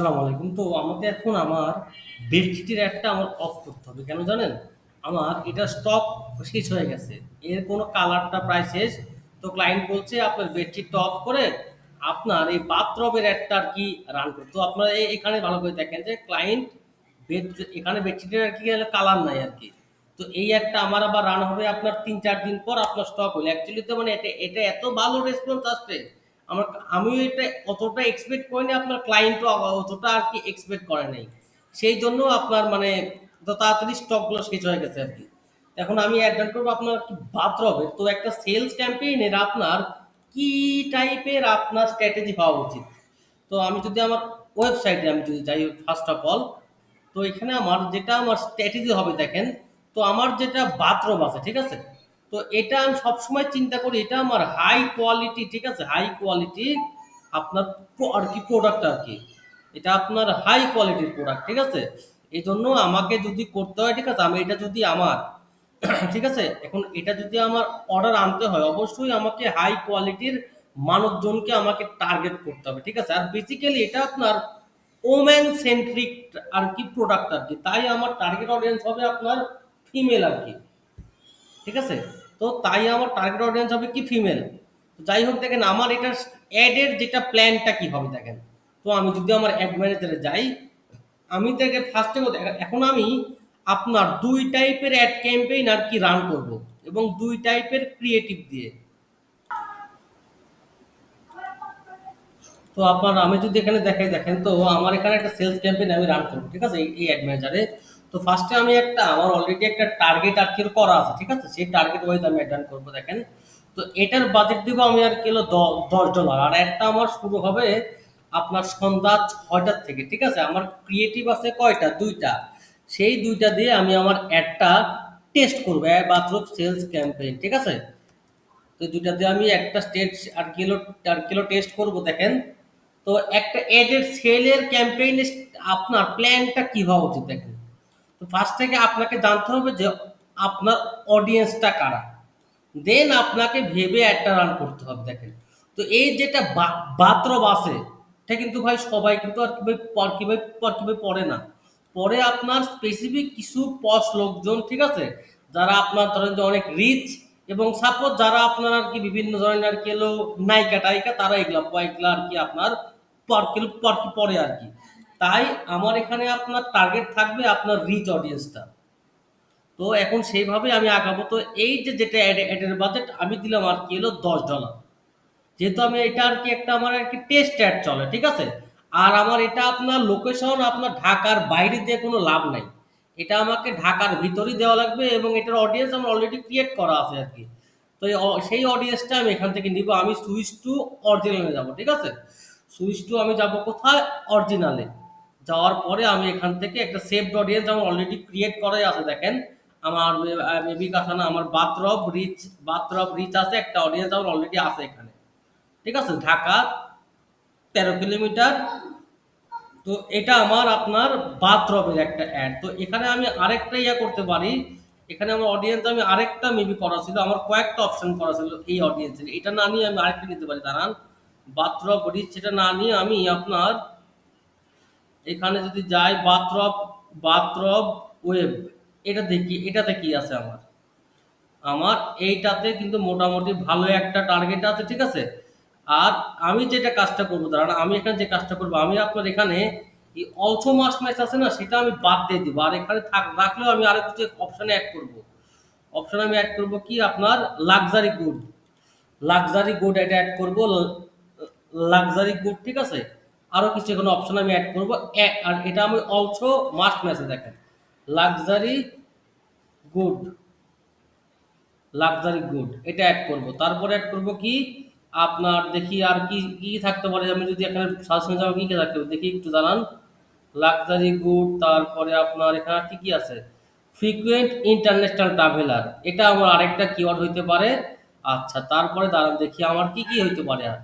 আসসালামু আলাইকুম। তো আমাকে এখন আমার বেডশিটের একটা আমার অফ করতে হবে। কেন জানেন? আমার এটা স্টক শেষ হয়ে গেছে। এর কোনো কালারটা প্রায় শেষ। তো ক্লায়েন্ট বলছে, আপনার বেডশিটটা অফ করে আপনার এই বাথরবের একটা আর কি রান করতে। তো আপনারা এখানে ভালো করে দেখেন যে ক্লায়েন্ট বেড এখানে বেডশিটের আর কি কালার নাই আর কি তো এই একটা আমার আবার রান হবে আপনার ৩-৪ দিন পর আপনার স্টক হলো। অ্যাকচুয়ালি তো মানে এটা এটা এত ভালো রেসপন্স আসছে আমার আমিও এটা অতটা এক্সপেক্ট করিনি আপনার ক্লায়েন্টও অতটা আর কি এক্সপেক্ট করে নাই। সেই জন্য আপনার মানে তাড়াতাড়ি স্টকগুলো শেষ হয়ে গেছে আর কি। এখন আমি অ্যাড করব, আপনার কি বাথরবে তো একটা সেলস ক্যাম্পেইনের আপনার কি টাইপের আপনার স্ট্র্যাটেজি হওয়া উচিত? তো আমি যদি আমার ওয়েবসাইটে আমি যদি যাই ফার্স্ট অফ অল তো এখানে আমার যেটা আমার স্ট্র্যাটেজি হবে দেখেন, তো আমার যেটা বাথরুম আছে, ঠিক আছে? তো এটা আমি সবসময় চিন্তা করি, এটা আমার হাই কোয়ালিটি ঠিক আছে? হাই কোয়ালিটি আপনার আর কি প্রোডাক্ট আর কি। এটা আপনার হাই কোয়ালিটির প্রোডাক্ট ঠিক আছে? এই জন্য আমাকে যদি করতে হয়, ঠিক আছে? আমি এটা যদি আমার, ঠিক আছে? এখন এটা যদি আমার অর্ডার আনতে হয়, অবশ্যই আমাকে হাই কোয়ালিটির মানুষজনকে আমাকে টার্গেট করতে হবে, ঠিক আছে? আর বেসিক্যালি এটা আপনার ওম্যান সেন্ট্রিক আর কি প্রোডাক্ট আর কি। তাই আমার টার্গেট অডিয়েন্স হবে আপনার ফিমেল আর কি, ঠিক আছে? তো তাই আমার টার্গেট অডিয়েন্স হবে কি ফিমেল যাই হোক দেখেন, আমার এটা অ্যাডের যেটা প্ল্যানটা কি হবে দেখেন? তো আমি যদি আমার অ্যাড ম্যানেজারে যাই, আমি দেখে ফার্স্টে এখন আমি আপনার দুই টাইপের অ্যাড ক্যাম্পেইন আর কি রান করব এবং দুই টাইপের ক্রিয়েটিভ দিয়ে। তো আপনার, আমি যদি এখানে দেখাই, দেখেন তো, আমার এখানে একটা সেলস ক্যাম্পেইন আমি রান করব, ঠিক আছে? এই- অ্যাড ম্যানেজারে তো ফার্স্টে আমি একটা, আমার অলরেডি একটা টার্গেট আর কি করা আছে, ঠিক আছে? সেই টার্গেট ওয়াইজ আমি অ্যাড রান করব, দেখেন। তো এটার বাজেট দিব আমি আর কিলো দশ ডলার আর একটা আমার শুরু হবে আপনার সন্ধ্যা ছয়টার থেকে, ঠিক আছে? আমার ক্রিয়েটিভ আছে কয়টা? দুইটা। সেই দুইটা দিয়ে আমি আমার অ্যাডটা টেস্ট করব বাথরুম সেলস ক্যাম্পেইন ঠিক আছে? তো দুইটা দিয়ে আমি একটা স্টেট আর কিলো আর কিলো টেস্ট করব, দেখেন। তো একটা এডের সেলের ক্যাম্পেইনে আপনার প্ল্যানটা কি হওয়া উচিত দেখেন। তো ফার্স্ট থেকে আপনাকে জানতে হবে যে আপনার অডিয়েন্সটা কারা। দেন আপনাকে ভেবে একটা রান করতে হবে দেখেন। তো এই যেটা বাথরব আছে, এটা কিন্তু ভাই সবাই কিন্তু আর কি ভাই পর কি ভাই পর কি পড়ে না। পরে আপনার স্পেসিফিক কিছু পশ লোকজন, ঠিক আছে? যারা আপনার ধরেন যে অনেক রিচ এবং সাপোজ যারা আপনার আর কি বিভিন্ন ধরনের আর কি এলো নায়িকা টাইকা তারা এগুলা এগুলা আর কি আপনার পর আর কি। তাই আমার এখানে আপনার টার্গেট থাকবে আপনার রিচ অডিয়েন্সটা তো এখন সেইভাবে আমি আগাবো। তো এই যে যেটা অ্যাডের বাজেট আমি দিলাম আর কি এলো দশ ডলার যেহেতু আমি এটা আর কি একটা আমার আর কি টেস্ট অ্যাড চলে, ঠিক আছে? আর আমার এটা আপনার লোকেশন আপনার ঢাকার বাইরে দিয়ে কোনো লাভ নাই। এটা আমাকে ঢাকার ভিতরেই দেওয়া লাগবে এবং এটার অডিয়েন্স আমার অলরেডি ক্রিয়েট করা আছে আর কি। তো সেই অডিয়েন্সটা আমি এখান থেকে নিব। আমি সুইচ টু অরিজিনালে যাব, ঠিক আছে? সুইচ টু আমি যাব কোথায়? অরিজিনালে যাওয়ার পরে আমি এখান থেকে একটা সেভড অডিয়েন্স আমার অলরেডি ক্রিয়েট করাই আছে, দেখেন। আমার মেবি কথা না আমার বাথরব রিচ বাথরব রিচ আছে, একটা অডিয়েন্স আমার অলরেডি আছে এখানে। ঠিক আছে? ঢাকা তেরো কিলোমিটার তো এটা আমার আপনার বাথরবের একটা অ্যাড তো এখানে আমি আরেকটা ইয়া করতে পারি। এখানে আমার অডিয়েন্স আমি আরেকটা মেবি করা ছিল, আমার কয়েকটা অপশন করা ছিল এই অডিয়েন্সের এটা না নিয়ে আমি আরেকটা নিতে পারি, দাঁড়ান। বাথরব রিচ এটা না নিয়ে আমি আপনার এখানে যদি যাই বাথরব বাথরব ওয়েব এটা দেখি, এটাতে কি আছে আমার? আমার এইটাতে কিন্তু মোটামুটি ভালো একটা টার্গেট আছে, ঠিক আছে? আর আমি যেটা কাজটা করব, দাঁড়ান, আমি এখানে যে কাজটা করব, আমি আপনার এখানে এই অলসো মাস ম্যাচ আছে না, সেটা আমি বাদ দিয়ে দিব। আর এখানে থাক, রাখলেও আমি আরও কিছু অপশানে অ্যাড করব। অপশানে আমি অ্যাড করব কি? আপনার লাক্সারি গুড লাক্সারি গুড এটা অ্যাড করব লাক্সারি গুড ঠিক আছে? আরও কিছু এখানে অপশান আমি অ্যাড করব। আর এটা আমি অলসো মাস্ট ম্যাচে দেখেন। লাক্সারি গুড লাক্সারি গুড এটা অ্যাড করব। তারপরে অ্যাড করব কি? আপনার দেখি আর কি কি থাকতে পারে? আমি যদি এখানে সাজেশনে যাব, কি কি থাকতে পারে? দেখি একটু জানান। লাক্সারি গুড তারপরে আপনার এখানে আর কি কি আছে? ফ্রিকুয়েন্ট ইন্টারন্যাশনাল ট্রাভেলার এটা আমার আরেকটা কিওয়ার্ড হইতে পারে। আচ্ছা তারপরে দাঁড়ান, দেখি আমার কি কি হইতে পারে আর।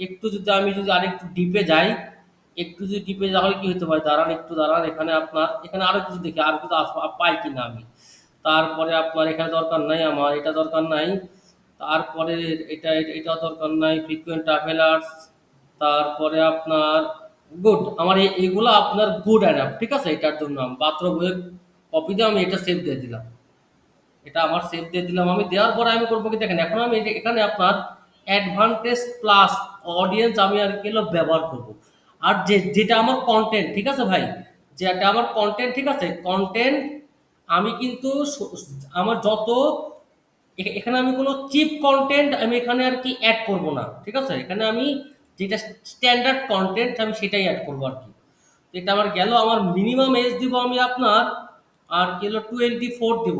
একটু যদি আমি যদি আরেকটু ডিপে যাই, একটু যদি ডিপে তাহলে কি হতে পারে? দাঁড়ান, একটু দাঁড়ান, এখানে আপনার, এখানে আরও কিছু দেখি, আর কিছু পাই কিনা আমি। তারপরে আপনার এখানে দরকার নাই আমার, এটা দরকার নাই। তারপরে এটা এটা দরকার নাই ফ্রিকুয়েন্ট ট্রাভেলার্স তারপরে আপনার গুড আমার এই, এগুলো আপনার গুড অ্যাডাপ ঠিক আছে? এটার জন্য বাথরুম ওয়েব কপি দিয়ে আমি এটা সেভ দিয়ে দিলাম। এটা আমার সেভ দিয়ে দিলাম আমি, দেওয়ার পরে আমি করব কি দেখেন, এখন আমি এখানে আপনার অ্যাডভান্টেজ প্লাস অডিয়েন্স আমি আর কি ব্যবহার করব। আর যে, যেটা আমার কন্টেন্ট ঠিক আছে ভাই? যেটা আমার কন্টেন্ট ঠিক আছে? কন্টেন্ট আমি কিন্তু আমার যত এখানে আমি কোনো চিপ কন্টেন্ট আমি এখানে আর কি অ্যাড করব না, ঠিক আছে? এখানে আমি যেটা স্ট্যান্ডার্ড কন্টেন্ট আমি সেটাই অ্যাড করব আর কি। এটা আমার গেল, আমার মিনিমাম এজ দিব আমি আপনার, আর কি হলো টোয়েন্টি ফোর দিব।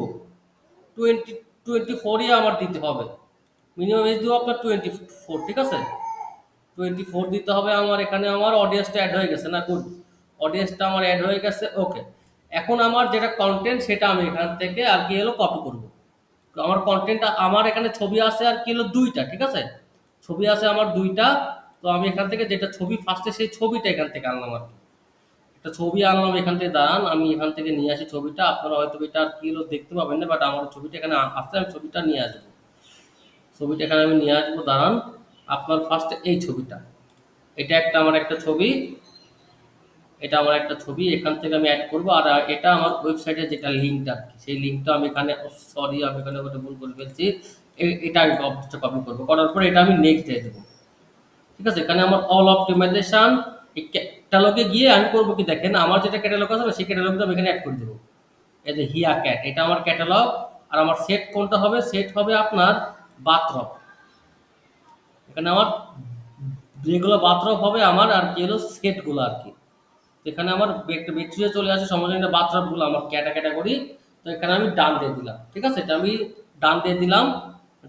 টোয়েন্টি টোয়েন্টি ফোরই আমার দিতে হবে। মিনিমাম এজ দিব আপনার টোয়েন্টি ফোর ঠিক আছে? টোয়েন্টি ফোর দিতে হবে আমার, এখানে আমার অডিয়েন্সটা অ্যাড হয়ে গেছে না গুড অডিয়েন্সটা আমার অ্যাড হয়ে গেছে ওকে এখন আমার যেটা কন্টেন্ট সেটা আমি এখান থেকে আর কি হলো কপি করব। আমার কন্টেন্ট আমার এখানে ছবি আছে আর কি হলো দুইটা, ঠিক আছে? ছবি আছে আমার দুইটা, তো আমি এখান থেকে যেটা ছবি ফার্স্টে সেই ছবিটা এখান থেকে আনলাম আর কি। একটা ছবি আনলাম এখান থেকে, দাঁড়ান, আমি এখান থেকে নিয়ে আসি ছবিটা, আপনারা হয়তো এটা আর কি হলো দেখতে পাবেন না বাট আমার ছবিটা এখানে আসতে আমি ছবিটা নিয়ে আসব। ছবিটা এখানে আমি নিয়ে আসব, দাঁড়ান, আপনার ফার্স্টে এই ছবিটা। এটা একটা, আমার একটা ছবি এটা আমার একটা ছবি, এখান থেকে আমি অ্যাড করব। আর এটা আমার ওয়েবসাইটে যেটা লিঙ্কটা সেই লিঙ্কটা আমি এখানে সরি আমি এখানে ওটা ভুল করে ফেলছি। এটা আমি অবশ্যই কপি করব। করার পর এটা আমি নেক্সট দিয়ে দেবো। ঠিক আছে? এখানে আমার অল অপটিমাইজেশন এই ক্যাটালগে গিয়ে আমি করব কি দেখেন, আমার যেটা ক্যাটালগ আছে না, সেই ক্যাটালগটা আমি এখানে অ্যাড করে দেবো। এই যে হিয়া ক্যাট এটা আমার ক্যাটালগ আর আমার সেট কোনটা হবে? সেট হবে আপনার বাথরব এখানে আমার যেগুলো বাথরব হবে আমার, আর কি হলো সেটগুলো আর কি। এখানে আমার একটা বেডশিটে চলে আসে, সমাজনীয় বাথরবগুলো আমার ক্যাটা ক্যাটাগরি। তো এখানে আমি ডান দিয়ে দিলাম, ঠিক আছে? এটা আমি ডান দিয়ে দিলাম।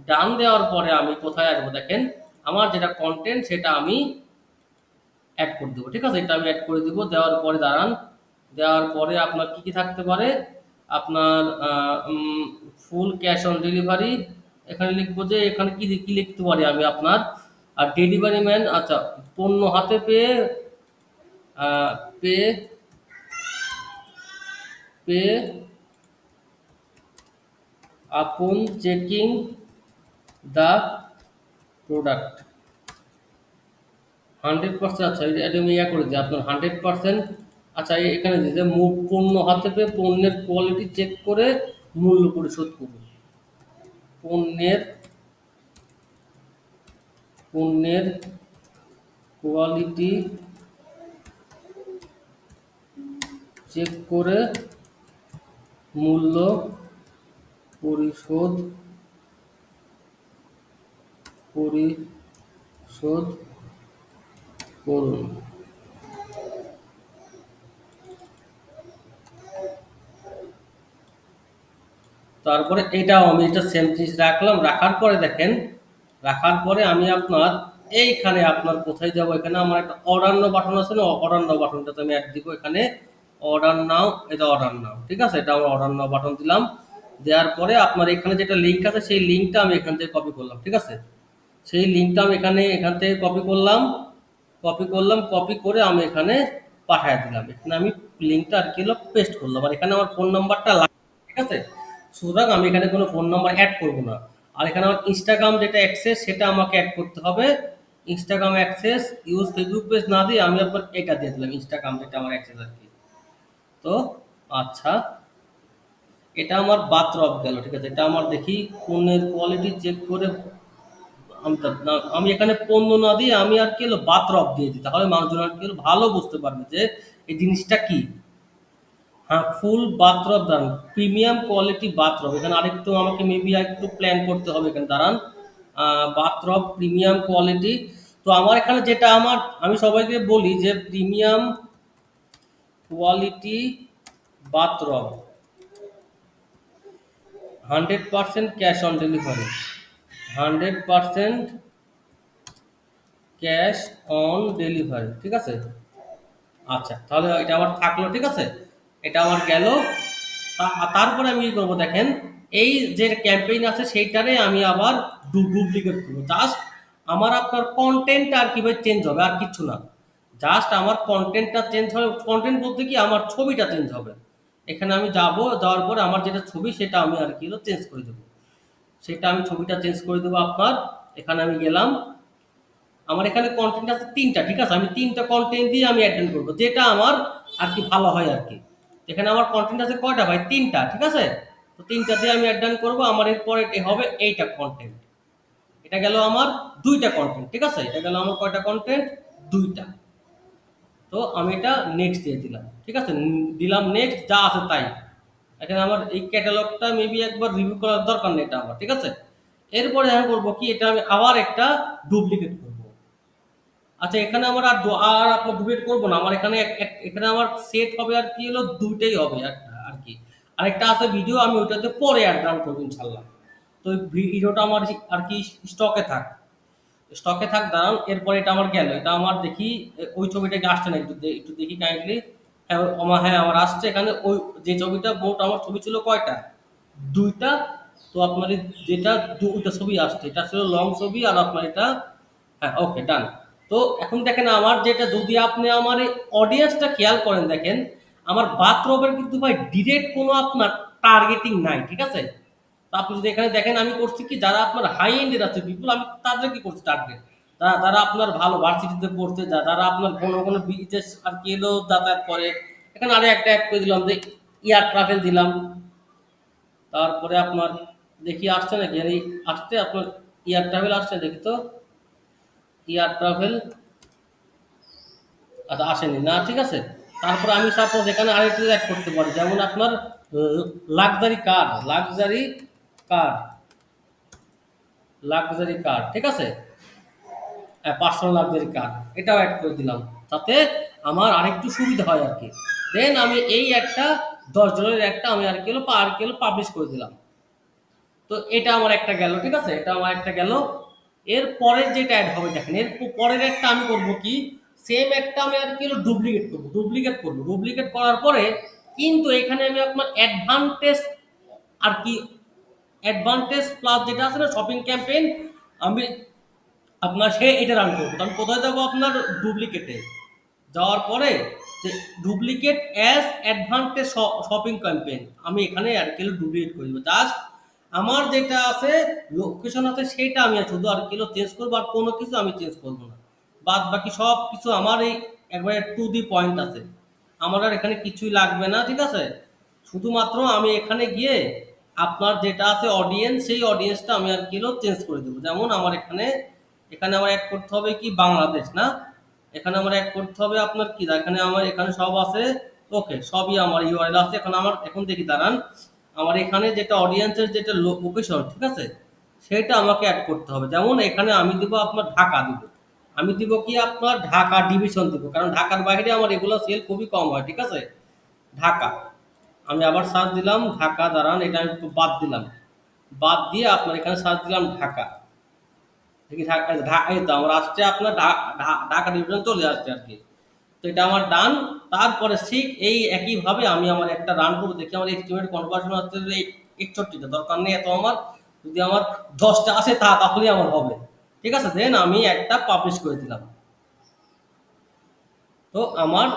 ডান দেওয়ার পরে আমি কোথায় আসব দেখেন? আমার যেটা কন্টেন্ট সেটা আমি অ্যাড করে দেবো, ঠিক আছে? এটা আমি অ্যাড করে দেবো। দেওয়ার পরে দাঁড়ান, দেওয়ার পরে আপনার কি কি থাকতে পারে? আপনার ফুল ক্যাশ অন ডেলিভারি এখানে লিখব যে এখানে কি কি লিখতে পারি আমি আপনার? আর ডেলিভারি ম্যান আচ্ছা পণ্য হাতে পেয়ে পেয়ে পেয়ে upon checking the product. Hundred percent আচ্ছা এটা আমি ইয়া করে দিই, আপনার হান্ড্রেড পার্সেন্ট। আচ্ছা এখানে দিতে মূ- পণ্য হাতে পেয়ে পণ্যের কোয়ালিটি চেক করে মূল্য পরিশোধ করুন। পণ্যের পণ্যের কোয়ালিটি চেক করে মূল্য পরিশোধ পরিশোধ করুন। তারপরে এটাও আমি এটা সেম জিনিস রাখলাম, রাখার পরে দেখেন, রাখার পরে আমি আপনার এইখানে আপনার কোথায় যাব? এখানে আমার একটা অর্ডার নাও বাটন আছে না? অর্ডার বাটনটা আমি অ্যাড দিব। এখানে অর্ডার নাও এটা অর্ডার নাও ঠিক আছে? এটা আমার অর্ডার নাও বাটন দিলাম। দেওয়ার পরে আপনার এখানে যেটা লিঙ্ক আছে, সেই লিঙ্কটা আমি এখান থেকে কপি করলাম, ঠিক আছে? সেই লিঙ্কটা আমি এখানে, এখান থেকে কপি করলাম। কপি করলাম কপি করে আমি এখানে পাঠিয়ে দিলাম। এখানে আমি লিঙ্কটা আর কি হলো পেস্ট করলাম। আর এখানে আমার ফোন নাম্বারটা লাগবে, ঠিক আছে? সুতরাং আমি এখানে কোনো ফোন নাম্বার অ্যাড করব না। আর এখানে আমার ইনস্টাগ্রাম যেটা অ্যাক্সেস সেটা আমাকে অ্যাড করতে হবে। Instagram access use Facebook page না দিয়ে আমি আপনার এটা দিয়ে দিলাম ইনস্টাগ্রাম যেটা আমার অ্যাক্সেস আর কি। তো আচ্ছা। এটা আমার বাথরব গেল, ঠিক আছে? এটা আমার দেখি পণ্যের কোয়ালিটি চেক করে আমি এখানে পণ্য না দিয়ে আমি আর কি হলো বাথরব দিয়ে দিই। তাহলে মানুষজন আর কি হলো ভালো বুঝতে পারবে যে এই জিনিসটা কি। হ্যাঁ ফুল বাথরব দাঁড়ান প্রিমিয়াম কোয়ালিটি বাথরব এখানে আরেকটু আমাকে মেবি একটু প্ল্যান করতে হবে এখানে, দাঁড়ান। বাথরব প্রিমিয়াম কোয়ালিটি তো আমার এখানে যেটা আমার, আমি সবাইকে বলি যে premium quality bathrobe hundred percent cash on delivery hundred percent cash on delivery ঠিক আছে? আচ্ছা তাহলে এটা আমার থাকল, ঠিক আছে? এটা আমার গেল। তারপরে আমি কি করব দেখেন, এই যে ক্যাম্পেইন আছে সেইটারে আমি আবার ডুপ্লিকেট করব। জাস্ট আমার আপনার কন্টেন্ট আর কীভাবে চেঞ্জ হবে, আর কিচ্ছু না। জাস্ট আমার কন্টেন্টটা চেঞ্জ হবে কন্টেন্ট বলতে কি আমার ছবিটা চেঞ্জ হবে। এখানে আমি যাব, যাওয়ার পরে আমার যেটা ছবি সেটা আমি আর কি হলো চেঞ্জ করে দেবো। সেটা আমি ছবিটা চেঞ্জ করে দেবো আপনার, এখানে আমি গেলাম। আমার এখানে কন্টেন্ট আছে তিনটা, ঠিক আছে? আমি তিনটা কন্টেন্ট দিয়ে আমি অ্যাটেন্ড করব, যেটা আমার আর কি ভালো হয় আর কি। এখানে আমার কন্টেন্ট আছে কয়টা ভাই? তিনটা, ঠিক আছে? তো তিনটা দিয়ে আমি অ্যাটেন্ড করব, আমার এরপরে হবে এইটা কন্টেন্ট এটা গেল আমার দুইটা কন্টেন্ট ঠিক আছে? এটা গেল আমার কয়টা কন্টেন্ট দুইটা। তো আমি এটা নেক্সট দিয়ে দিলাম, ঠিক আছে? দিলাম নেক্সট যা আছে তাই। এখানে আমার এই ক্যাটালগটা মেবি একবার রিভিউ করার দরকার নেই এটা আমার, ঠিক আছে? এরপরে আমি করব কি, এটা আমি আবার একটা ডুপ্লিকেট করব। আচ্ছা এখানে আমার আর আর আপনার ডুপ্লিকেট করব না, আমার এখানে এখানে আমার সেট হবে আর কি হলো দুইটাই হবে আর আর কি। আরেকটা আছে ভিডিও আমি ওইটাতে পরে অ্যাড রান করব ইনশাল্লাহ তো ভিডিওটা আমার আর কি স্টকে থাক। স্টকে থাক দাঁড়ান এরপরে এটা আমার গেল। এটা আমার দেখি ওই ছবিটা কি আসছে না? একটু একটু দেখি কাইন্ডলি হ্যাঁ আমার হ্যাঁ আমার আসছে এখানে। ওই যে ছবিটা, মোট আমার ছবি ছিল কয়টা? দুইটা। তো আপনার যেটা দুইটা ছবি আসছে। এটা ছিল লং ছবি আর আপনার এটা হ্যাঁ ওকে ডান তো এখন দেখেন, আমার যেটা, যদি আপনি আমার এই অডিয়েন্সটা খেয়াল করেন, দেখেন, আমার বাথরুমের কিন্তু ভাই ডিরেক্ট কোনো আপনার টার্গেটিং নাই, ঠিক আছে? আপনি যদি এখানে দেখেন, আমি করছি কি, যারা আপনার হাই এন্ডের আছে পিপুল আমি তাদের কি করছি টার্গেট তারা যারা আপনার ভালো ভার্সিটিতে পড়তে যায় যারা আপনার কোনো কোনো বিজনেস আর কি এলো যাতায়াত করে। এখানে আরও একটা অ্যাড করে দিলাম, যে ইয়ার ট্রাভেল দিলাম। তারপরে আপনার দেখি আসছে নাকি? এই আসছে আপনার ইয়ার ট্রাভেল আসছে, দেখি তো। ইয়ার ট্রাভেল আচ্ছা আসেনি। না, ঠিক আছে। তারপরে আমি সাপোজ এখানে আরেকটু অ্যাড করতে পারি, যেমন আপনার luxury car luxury car? Luxury car ঠিক আছে? পার্সোনাল লাক্সারি কার এটাও অ্যাড করে দিলাম। তাতে আমার আরেকটু সুবিধা হয় আর কি। দেন আমি এই একটা দশ জনের একটা আমি আর কি হলো আর কি হলো পাবলিশ করে দিলাম। তো এটা আমার একটা গেল, ঠিক আছে? এটা আমার একটা গেল। এর পরের যেটা অ্যাড হবে, দেখেন, এর পরের একটা আমি করব কি? সেম একটা আমি আর কি হলো ডুপ্লিকেট করব ডুপ্লিকেট করব। ডুপ্লিকেট করার পরে কিন্তু এখানে আমি আপনার অ্যাডভান্টেজ আর কি অ্যাডভান্টেজ প্লাস যেটা আছে না শপিং ক্যাম্পেইন আমি আপনার সে এটা রান করব। আমি কোথায় যাব আপনার? ডুপ্লিকেটে যাওয়ার পরে যে duplicate as advantage shopping campaign আমি এখানে আর কি ডুপ্লিকেট করে দেবো। জাস্ট আমার যেটা আছে লোকেশন আছে সেটা আমি আর শুধু আর কিলো চেঞ্জ করব, আর কোনো কিছু আমি চেঞ্জ করব না। বাদ বাকি সব কিছু আমার এই একবারে টু দি পয়েন্ট আছে। আমার আর এখানে কিছুই লাগবে না, ঠিক আছে? শুধুমাত্র আমি এখানে গিয়ে আপনার যেটা আছে অডিয়েন্স সেই অডিয়েন্সটা আমি আর কিলো চেঞ্জ করে দেবো। যেমন আমার এখানে এখানে আমার অ্যাড করতে হবে কি বাংলাদেশ, না? এখানে আমার অ্যাড করতে হবে আপনার কি? এখানে আমার, এখানে সব আছে ওকে সবই আমার ইউআরএল আছে। এখন আমার, এখন দেখি, দাঁড়ান। আমার এখানে যেটা অডিয়েন্সের যেটা লোকেশন ঠিক আছে? সেটা আমাকে অ্যাড করতে হবে। যেমন এখানে আমি দিব আপনার ঢাকা দিব। আমি দিব কি আপনার ঢাকা ডিভিশন দিব। কারণ ঢাকার বাইরে আমার এগুলো সেল খুবই কম হয়, ঠিক আছে? ঢাকা। আমি আবার সার্চ দিলাম ঢাকা, দাঁড়ান, এটা আমি একটু বাদ দিলাম। বাদ দিয়ে আপনার এখানে সার্চ দিলাম ঢাকা। দেখি ঢাকা ঢাকা এই তো আমার আসছে আপনার ঢাকা ডিভিশন চলে আসছে আর কি। তো এটা আমার ডান, তারপরে ঠিক এই একইভাবে আমি আমার একটা রান করব, দেখি আমার এস্টিমেট কনভার্সন যে একষট্টিটা, দরকার নেই এত আমার। যদি আমার দশটা আসে, তা তাহলেই আমার হবে। ঠিক আছে? দেন আমি একটা পাবলিশ করে দিলাম। তো আমার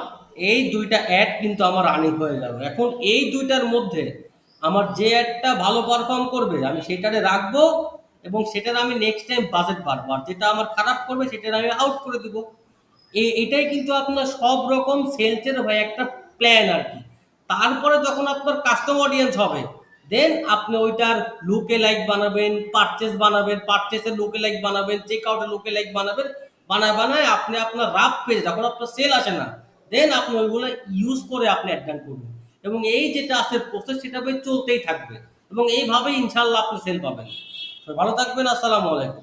এই দুইটা অ্যাড কিন্তু আমার রানিং হয়ে গেল। এখন এই দুইটার মধ্যে আমার যে অ্যাডটা ভালো পারফর্ম করবে, আমি সেটারে রাখব এবং সেটার আমি নেক্সট টাইম বাজেট বাড়বো। আর যেটা আমার খারাপ করবে, সেটার আমি আউট করে দিব। এটাই কিন্তু আপনার সব রকম সেলসের ভাই একটা প্ল্যান আর কি। তারপরে যখন আপনার কাস্টম অডিয়েন্স হবে দেন আপনি ওইটার লুকে লাইক বানাবেন পারচেস বানাবেন পারচেসের লুকে লাইক বানাবেন চেক আউটের লুকে লাইক বানাবেন, বানায় বানায় আপনি আপনার রাফ পেজ যখন আপনার সেল আসে না দেন আপনি ওইগুলো ইউজ করে আপনি অ্যাডান করবেন। এবং এই যেটা আছে প্রসেস সেটা চলতেই থাকবে। এবং এইভাবেই ইনশাল্লাহ আপনি সেল পাবেন। ভালো থাকবেন, আসসালামু আলাইকুম।